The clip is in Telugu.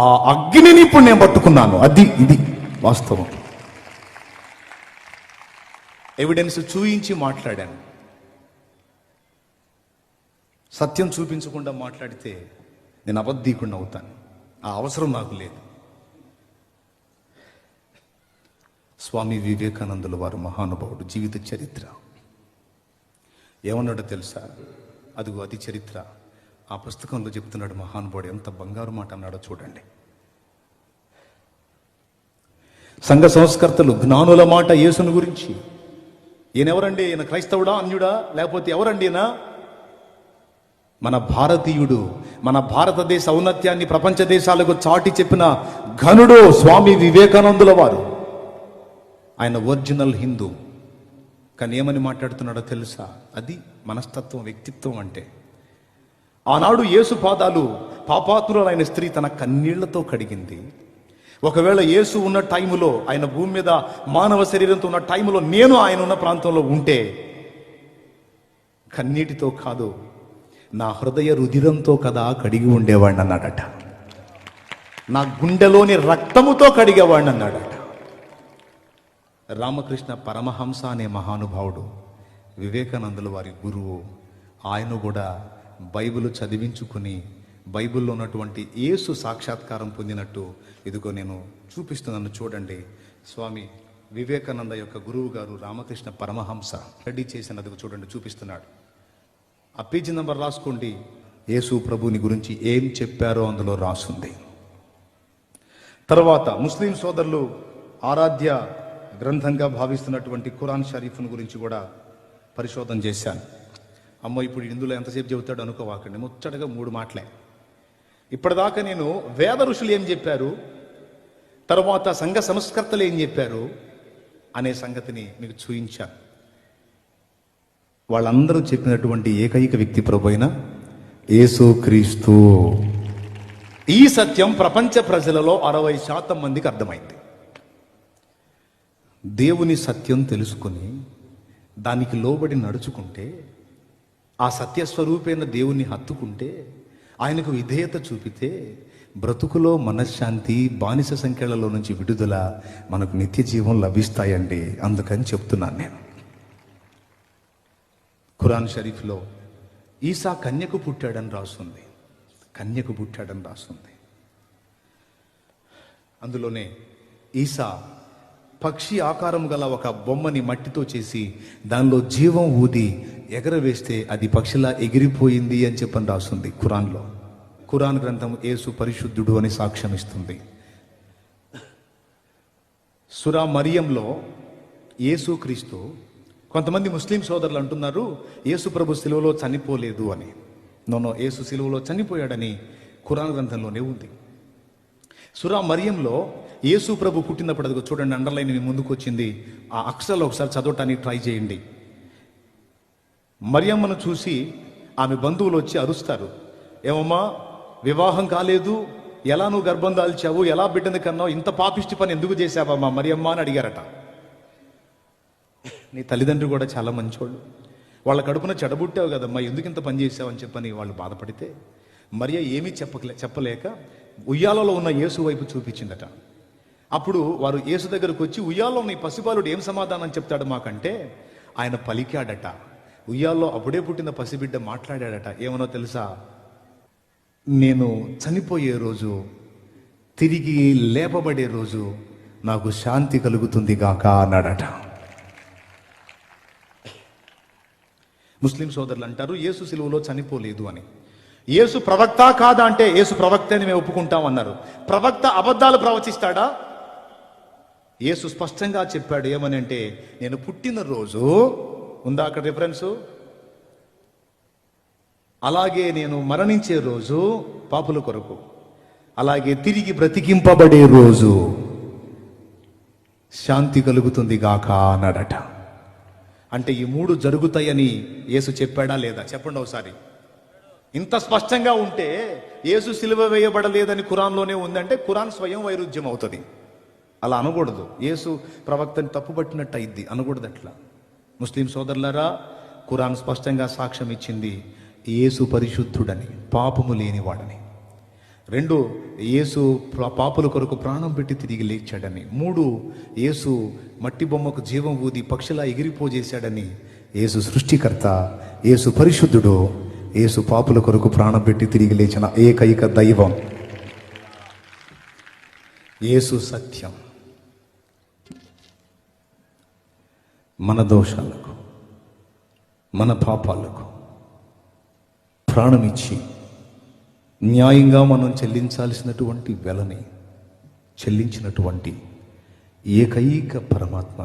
ఆ అగ్నిని ఇప్పుడు నేను పట్టుకున్నాను. అది ఇది వాస్తవం. ఎవిడెన్స్ చూయించి మాట్లాడాను. సత్యం చూపించకుండా మాట్లాడితే నేను అబద్ధీకుండా అవుతాను. ఆ అవసరం నాకు లేదు. స్వామి వివేకానందుల వారు మహానుభావుడు జీవిత చరిత్ర. ఏమన్నాడో తెలుసా? అదిగో అది చరిత్ర. ఆ పుస్తకంలో చెప్తున్నాడు మహానుభావుడు ఎంత బంగారు మాట అన్నాడో చూడండి. సంఘ సంస్కర్తలు జ్ఞానుల మాట యేసును గురించి. ఈయన ఎవరండి ఈయన క్రైస్తవుడా అన్యుడా? లేకపోతే ఎవరండి ఈయన మన భారతీయుడు మన భారతదేశ ఔన్నత్యాన్ని ప్రపంచ దేశాలకు చాటి చెప్పిన ఘనుడు స్వామి వివేకానందుల వారు. ఆయన ఒరిజినల్ హిందూ. కానీ ఏమని మాట్లాడుతున్నాడో తెలుసా? అది మనస్తత్వం వ్యక్తిత్వం అంటే. ఆనాడు యేసు పాదాలు పాపాతురాలైన స్త్రీ తన కన్నీళ్ళతో కడిగింది. ఒకవేళ యేసు ఉన్న టైములో ఆయన భూమి మీద మానవ శరీరంతో ఉన్న టైములో నేను ఆయన ఉన్న ప్రాంతంలో ఉంటే కన్నీటితో కాదు నా హృదయ రుధిరంతో కదా కడిగి ఉండేవాడిని అన్నాడట. నా గుండెలోని రక్తముతో కడిగేవాడిని అన్నాడట. రామకృష్ణ పరమహంస అనే మహానుభావుడు వివేకానందుల వారి గురువు ఆయన కూడా బైబిల్ చదివించుకుని బైబిల్లో ఉన్నటువంటి యేసు సాక్షాత్కారం పొందినట్టు ఇదిగో నేను చూపిస్తున్నాను చూడండి. స్వామి వివేకానంద యొక్క గురువు గారు రామకృష్ణ పరమహంస రెడీ చేసినది చూడండి చూపిస్తున్నాడు. ఆ పేజీ నెంబర్ రాసుకోండి. యేసు ప్రభుని గురించి ఏం చెప్పారో అందులో రాసుంది. తర్వాత ముస్లిం సోదరులు ఆరాధ్య గ్రంథంగా భావిస్తున్నటువంటి ఖురాన్ షరీఫ్ను గురించి కూడా పరిశోధన చేశాను. అమ్మ ఇప్పుడు ఇందులో ఎంతసేపు చెబుతాడు అనుకోవాకండి. ముచ్చటగా మూడు మాటలే. ఇప్పటిదాకా నేను వేద ఋషులు ఏం చెప్పారు? తర్వాత సంఘ సంస్కర్తలు ఏం చెప్పారు? అనే సంగతిని మీకు చూయించాను. వాళ్ళందరూ చెప్పినటువంటి ఏకైక వ్యక్తి ప్రభు అయిన యేసు క్రీస్తు. ఈ సత్యం ప్రపంచ ప్రజలలో అరవై శాతం మందికి అర్థమైంది. దేవుని సత్యం తెలుసుకుని దానికి లోబడి నడుచుకుంటే ఆ సత్యస్వరూపైన దేవుణ్ణి హత్తుకుంటే ఆయనకు విధేయత చూపితే బ్రతుకులో మనశ్శాంతి బానిస సంఖ్యలలో నుంచి విడుదల మనకు నిత్య జీవం లభిస్తాయండి అందుకని చెప్తున్నాను నేను. ఖురాన్ షరీఫ్లో ఈసా కన్యకు పుట్టాడని రాస్తుంది కన్యకు పుట్టాడని రాస్తుంది అందులోనే ఈసా పక్షి ఆకారం గల ఒక బొమ్మని మట్టితో చేసి దానిలో జీవం ఊది ఎగరవేస్తే అది పక్షిలా ఎగిరిపోయింది అని చెప్పని రాస్తుంది ఖురాన్లో. ఖురాన్ గ్రంథం ఏసు పరిశుద్ధుడు అని సాక్ష్యం ఇస్తుంది. సురా మరియంలో యేసు క్రీస్తు కొంతమంది ముస్లిం సోదరులు అంటున్నారు యేసు ప్రభు సిలువలో చనిపోలేదు అని. నోనో యేసు సిలువలో చనిపోయాడని ఖురాన్ గ్రంథంలోనే ఉంది. సురా మరియంలో యేసు ప్రభు పుట్టినప్పుడు అదిగో చూడండి అండర్లైన్ మీ ముందుకు వచ్చింది ఆ అక్షరాలు ఒకసారి చదవటానికి ట్రై చేయండి. మరియమ్మను చూసి ఆమె బంధువులు వచ్చి అరుస్తారు. ఏమమ్మా వివాహం కాలేదు ఎలా నువ్వు గర్భం దాల్చావు ఎలా బిడ్డని కన్నావు ఇంత పాపిష్టి పని ఎందుకు చేశావమ్మా? మరియమ్మ అని అడిగారట. నీ తల్లిదండ్రులు కూడా చాలా మంచోళ్ళు. వాళ్ళ కడుపున చెడబుట్టావు కదమ్మా ఎందుకు ఇంత పని చేసావు అని చెప్పని వాళ్ళు బాధపడితే మరియ ఏమీ చెప్పలే చెప్పలేక ఉయ్యాలలో ఉన్న యేసు వైపు చూపించిందట. అప్పుడు వారు యేసు దగ్గరకు వచ్చి ఉయ్యాలో ఉన్న ఈ పసిబాలుడు ఏం సమాధానం చెప్తాడు మాకంటే? ఆయన పలికాడట. ఉయ్యాల్లో అప్పుడే పుట్టిన పసిబిడ్డ మాట్లాడాడట. ఏమనో తెలుసా? నేను చనిపోయే రోజు తిరిగి లేపబడే రోజు నాకు శాంతి కలుగుతుంది గాక అన్నాడట. ముస్లిం సోదరులు అంటారు యేసు సిలువలో చనిపోలేదు అని. యేసు ప్రవక్త కాదా అంటే యేసు ప్రవక్త అని మేము ఒప్పుకుంటాం అన్నారు. ప్రవక్త అబద్ధాలు ప్రవచిస్తాడా? యేసు స్పష్టంగా చెప్పాడు ఏమని అంటే నేను పుట్టిన రోజు ఉందా అక్కడ రిఫరెన్సు అలాగే నేను మరణించే రోజు పాపుల కొరకు అలాగే తిరిగి బ్రతికింపబడే రోజు శాంతి కలుగుతుంది గాక అన్నాడట. అంటే ఈ మూడు జరుగుతాయని యేసు చెప్పాడా లేదా? చెప్పండి ఒకసారి. ఇంత స్పష్టంగా ఉంటే యేసు సిలువ వేయబడలేదని ఖురాన్లోనే ఉందంటే ఖురాన్ స్వయం వైరుధ్యం అవుతుంది. అలా అనకూడదు. యేసు ప్రవక్తని తప్పుపట్టినట్టు అయింది అనకూడదు అట్లా ముస్లిం సోదరులారా ఖురాన్ స్పష్టంగా సాక్ష్యం ఇచ్చింది యేసు పరిశుద్ధుడని పాపము లేనివాడని రెండు యేసు పాపుల కొరకు ప్రాణం పెట్టి తిరిగి లేచాడని. మూడు యేసు మట్టి బొమ్మకు జీవం ఊది పక్షిలా ఎగిరిపోజేశాడని యేసు సృష్టికర్త యేసు పరిశుద్ధుడు యేసు పాపుల కొరకు ప్రాణం పెట్టి తిరిగి లేచిన ఏకైక దైవం. యేసు సత్యం. మన దోషాలకు మన పాపాలకు ప్రాణమిచ్చి న్యాయంగా మనం చెల్లించాల్సినటువంటి వెలని చెల్లించినటువంటి ఏకైక పరమాత్మ